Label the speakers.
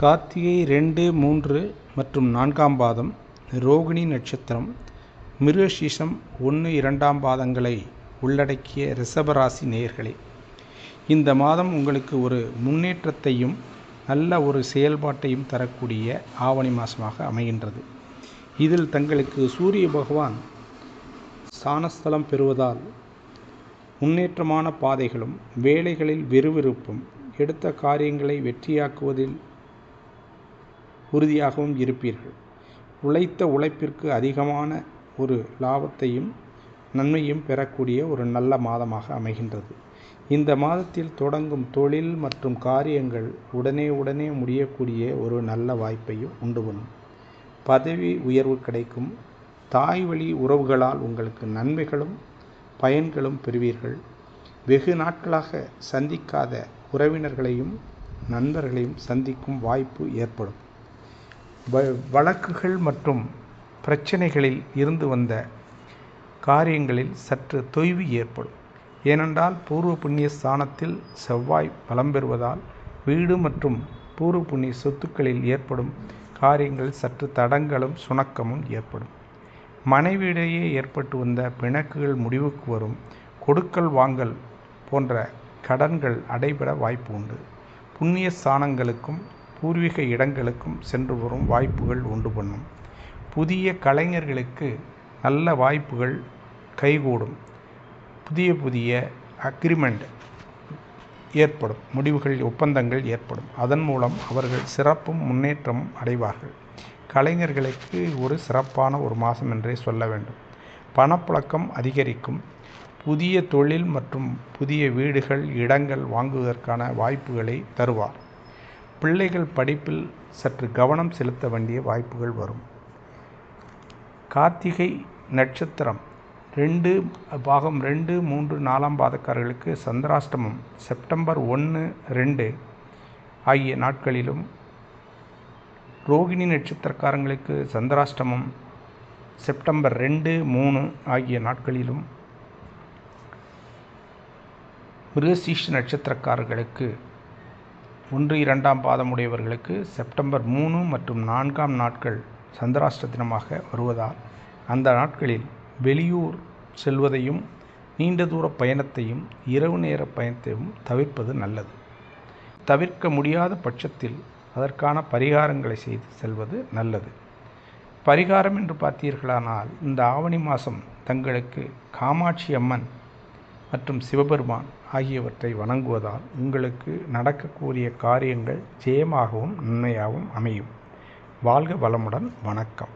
Speaker 1: கார்த்திகை ரெண்டு மூன்று மற்றும் நான்காம் பாதம் ரோகிணி நட்சத்திரம் மிருகசீஷம் ஒன்று இரண்டாம் பாதங்களை உள்ளடக்கிய ரிஷபராசி நேயர்களே இந்த மாதம் உங்களுக்கு ஒரு முன்னேற்றத்தையும் நல்ல ஒரு செயல்பாட்டையும் தரக்கூடிய ஆவணி மாதமாக அமைகின்றது. இதில் தங்களுக்கு சூரிய பகவான் சாணஸ்தலம் பெறுவதால் முன்னேற்றமான பாதைகளும் வேலைகளில் விறுவிறுப்பும் எடுத்த காரியங்களை வெற்றியாக்குவதில் உறுதியாகவும் இருப்பீர்கள். உழைத்த உழைப்பிற்கு அதிகமான ஒரு லாபத்தையும் நன்மையும் பெறக்கூடிய ஒரு நல்ல மாதமாக அமைகின்றது. இந்த மாதத்தில் தொடங்கும் தொழில் மற்றும் காரியங்கள் உடனே உடனே முடியக்கூடிய ஒரு நல்ல வாய்ப்பையும் உண்டு பண்ணும். பதவி உயர்வு கிடைக்கும். தாய் வழி உறவுகளால் உங்களுக்கு நன்மைகளும் பயன்களும் பெறுவீர்கள். வெகு நாட்களாக சந்திக்காத உறவினர்களையும் நண்பர்களையும் சந்திக்கும் வாய்ப்பு ஏற்படும். வழக்குகள் மற்றும் பிரச்சனைகளில் இருந்து வந்த காரியங்களில் சற்று தொய்வு ஏற்படும். ஏனென்றால் பூர்வ புண்ணிய ஸ்தானத்தில் செவ்வாய் பலம் பெறுவதால் வீடு மற்றும் பூர்வ புண்ணிய சொத்துக்களில் ஏற்படும் காரியங்கள் சற்று தடங்களும் சுணக்கமும் ஏற்படும். மனைவியிடையே ஏற்பட்டு வந்த பிணக்குகள் முடிவுக்கு வரும். கொடுக்கல் வாங்கல் போன்ற கடன்கள் அடைபட வாய்ப்பு உண்டு. புண்ணிய ஸ்தானங்களுக்கும் பூர்வீக இடங்களுக்கும் சென்று வரும் வாய்ப்புகள் உண்டு பண்ணும். புதிய கலைஞர்களுக்கு நல்ல வாய்ப்புகள் கைகூடும். புதிய புதிய அக்ரிமெண்ட் ஏற்படும். முடிவுகள் ஒப்பந்தங்கள் ஏற்படும். அதன் மூலம் அவர்கள் சிறப்பும் முன்னேற்றமும் அடைவார்கள். கலைஞர்களுக்கு ஒரு சிறப்பான ஒரு மாதம் என்றே சொல்ல வேண்டும். பணப்புழக்கம் அதிகரிக்கும். புதிய தொழில் மற்றும் புதிய வீடுகள் இடங்கள் வாங்குவதற்கான வாய்ப்புகளை தருவார். பிள்ளைகள் படிப்பில் சற்று கவனம் செலுத்த வேண்டிய வாய்ப்புகள் வரும். கார்த்திகை நட்சத்திரம் ரெண்டு பாகம் ரெண்டு மூன்று நாலாம் பாதக்காரர்களுக்கு சந்திராஷ்டமம் செப்டம்பர் ஒன்று ரெண்டு ஆகிய நாட்களிலும் ரோகிணி நட்சத்திரக்காரங்களுக்கு சந்திராஷ்டமம் செப்டம்பர் ரெண்டு மூணு ஆகிய நாட்களிலும் மிருகசீஷ நட்சத்திரக்காரர்களுக்கு ஒன்று இரண்டாம் பாதமுடையவர்களுக்கு செப்டம்பர் மூணு மற்றும் நான்காம் நாட்கள் சந்திராஷ்ட தினமாக வருவதால் அந்த நாட்களில் வெளியூர் செல்வதையும் நீண்ட தூர பயணத்தையும் இரவு நேர பயணத்தையும் தவிர்ப்பது நல்லது. தவிர்க்க முடியாத பட்சத்தில் அதற்கான பரிகாரங்களை செய்து செல்வது நல்லது. பரிகாரம் என்று பார்த்தீர்களானால் இந்த ஆவணி மாதம் தங்களுக்கு காமாட்சி அம்மன் மற்றும் சிவபெருமான் ஆகியவற்றை வணங்குவதால் உங்களுக்கு நடக்கக்கூடிய காரியங்கள் ஜெயமாகவும் நன்மையாகவும் அமையும். வாழ்க வளமுடன். வணக்கம்.